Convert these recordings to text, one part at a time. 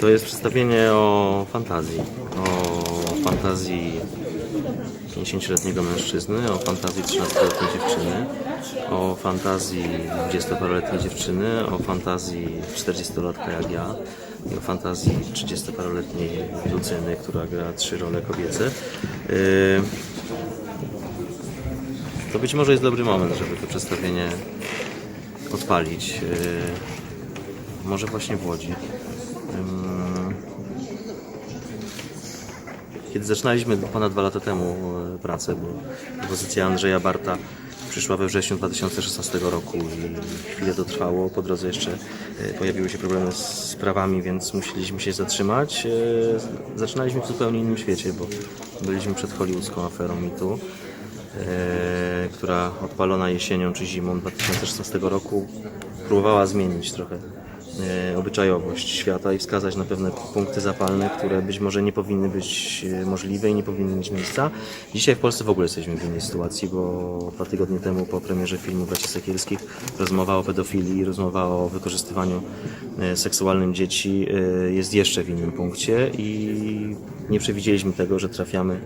To jest przedstawienie o fantazji. O fantazji 50-letniego mężczyzny, o fantazji 13-letniej dziewczyny, o fantazji 20-paroletniej dziewczyny, o fantazji 40-latka jak ja i o fantazji 30-paroletniej Lucyny, która gra trzy role kobiece. Yy, To być może jest dobry moment, żeby to przedstawienie odpalić. Yy, Może właśnie w Łodzi. Kiedy zaczynaliśmy ponad dwa lata temu e, pracę, bo propozycja Andrzeja Barta przyszła we wrześniu 2016 roku i chwilę to trwało. Po drodze jeszcze e, pojawiły się problemy z prawami, więc musieliśmy się zatrzymać. E, Zaczynaliśmy w zupełnie innym świecie, bo byliśmy przed hollywoodzką aferą mitu, e, która odpalona jesienią czy zimą 2016 roku próbowała zmienić trochę e, obyczajowość świata i wskazać na pewne punkty zapalne, które być może nie powinny być e, możliwe i nie powinny mieć miejsca. Dzisiaj w Polsce w ogóle jesteśmy w innej sytuacji, bo dwa tygodnie temu po premierze filmu Braci Sekielskich rozmowa o pedofilii, rozmowa o wykorzystywaniu e, seksualnym dzieci e, jest jeszcze w innym punkcie i nie przewidzieliśmy tego, że trafiamy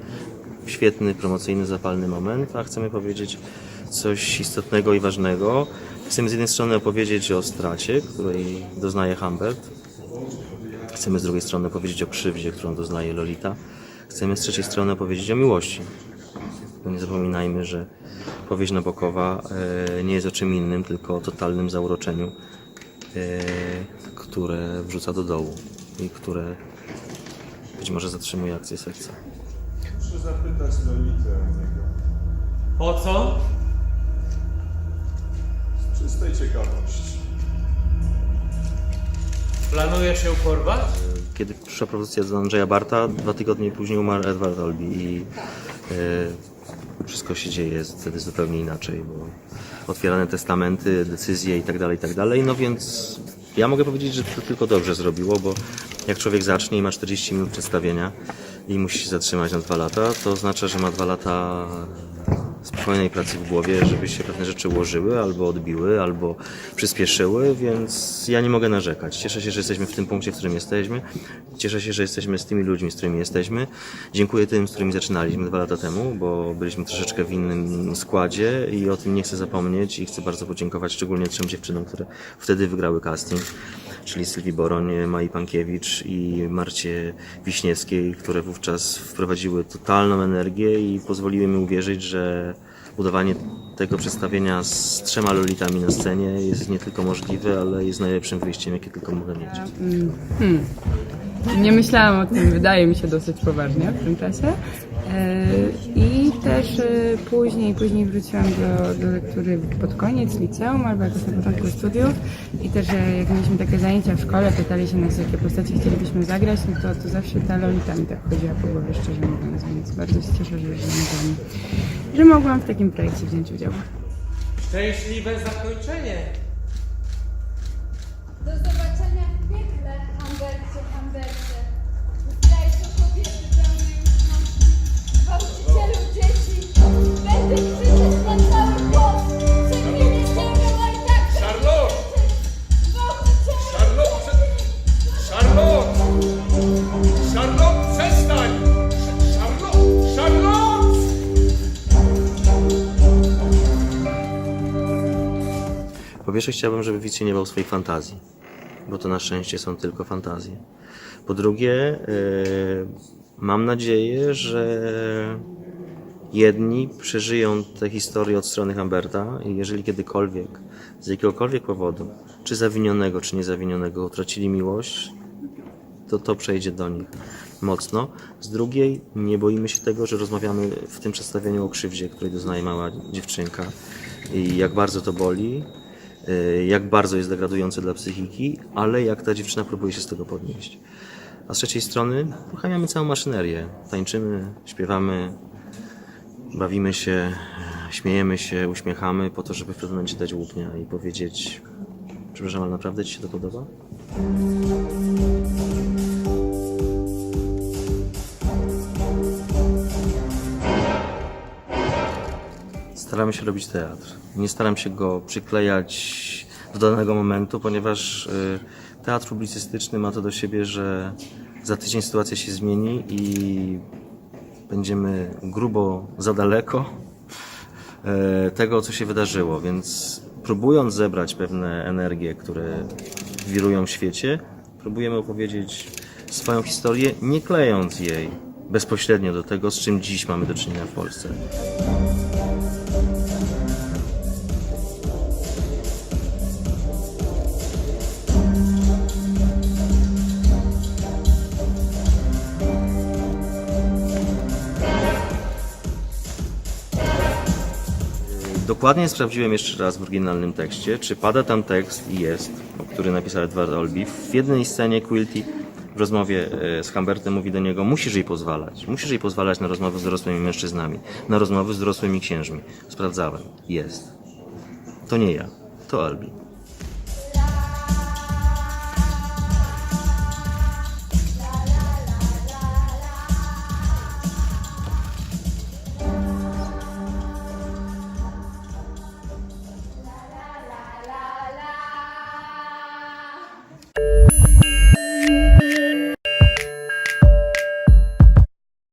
świetny, promocyjny, zapalny moment, a chcemy powiedzieć coś istotnego i ważnego. Chcemy z jednej strony opowiedzieć o stracie, której doznaje Humbert. Chcemy z drugiej strony opowiedzieć o krzywdzie, którą doznaje Lolita. Chcemy z trzeciej strony opowiedzieć o miłości. Bo nie zapominajmy, że powieść Nabokowa e, nie jest o czym innym, tylko o totalnym zauroczeniu, e, które wrzuca do dołu i które być może zatrzymuje akcję serca. Zapytać Lolitę o niego. Po co? Z czystej ciekawości. Planujesz ją porwać? Kiedy przyszła propozycja do Andrzeja Barta, dwa tygodnie później umarł Edward Olbi i e, wszystko się dzieje wtedy zupełnie inaczej, bo otwierane testamenty, decyzje i tak dalej, i tak dalej. No więc ja mogę powiedzieć, że to tylko dobrze zrobiło, bo jak człowiek zacznie i ma 40 minut przedstawienia i musi się zatrzymać na dwa lata, to oznacza, że ma dwa lata spokojnej pracy w głowie, żeby się pewne rzeczy ułożyły, albo odbiły, albo przyspieszyły, więc ja nie mogę narzekać. Cieszę się, że jesteśmy w tym punkcie, w którym jesteśmy. Cieszę się, że jesteśmy z tymi ludźmi, z którymi jesteśmy. Dziękuję tym, z którymi zaczynaliśmy dwa lata temu, bo byliśmy troszeczkę w innym składzie i o tym nie chcę zapomnieć i chcę bardzo podziękować szczególnie trzem dziewczynom, które wtedy wygrały casting, czyli Sylwii Boroń, Mai Pankiewicz i Marcie Wiśniewskiej, które wówczas wprowadziły totalną energię i pozwoliły mi uwierzyć, że budowanie tego przedstawienia z trzema lolitami na scenie jest nie tylko możliwe, ale jest najlepszym wyjściem, jakie tylko mogę mieć. Nie myślałam o tym, wydaje mi się dosyć poważnie w tym czasie. E, I też e, później, później wróciłam do, do lektury pod koniec liceum albo jakoś na początku studiów i też e, jak mieliśmy takie zajęcia w szkole, pytali się nas, jakie postacie chcielibyśmy zagrać, no to, to zawsze ta Lolita mi tak chodziła po głowie, szczerze mówiąc, więc bardzo się cieszę, że, że, mogłam, że mogłam w takim projekcie wziąć udział. Szczęśliwe zakończenie. Po pierwsze chciałbym, żeby widz się nie bał swoich fantazji, bo to na szczęście są tylko fantazje. Po drugie, e, mam nadzieję, że jedni przeżyją tę historię od strony Humberta i jeżeli kiedykolwiek, z jakiegokolwiek powodu, czy zawinionego, czy niezawinionego, utracili miłość, to to przejdzie do nich mocno. Z drugiej, nie boimy się tego, że rozmawiamy w tym przedstawieniu o krzywdzie, której doznaje mała dziewczynka i jak bardzo to boli, y, jak bardzo jest degradujące dla psychiki, ale jak ta dziewczyna próbuje się z tego podnieść. A z trzeciej strony uruchamiamy całą maszynerię. Tańczymy, śpiewamy, bawimy się, śmiejemy się, uśmiechamy po to, żeby w pewnym momencie dać łupnia i powiedzieć przepraszam, ale naprawdę Ci się to podoba? Staramy się robić teatr. Nie staram się go przyklejać do danego momentu, ponieważ y, teatr publicystyczny ma to do siebie, że za tydzień sytuacja się zmieni i będziemy grubo za daleko e, tego, co się wydarzyło, więc próbując zebrać pewne energie, które wirują w świecie, próbujemy opowiedzieć swoją historię, nie klejąc jej bezpośrednio do tego, z czym dziś mamy do czynienia w Polsce. Dokładnie sprawdziłem jeszcze raz w oryginalnym tekście, czy pada tam tekst i jest, który napisał Edward Olby. W jednej scenie Quilty w rozmowie e, z Humbertem mówi do niego, musisz jej pozwalać, musisz jej pozwalać na rozmowy z dorosłymi mężczyznami, na rozmowy z dorosłymi księżmi. Sprawdzałem. Jest. To nie ja, to Olby.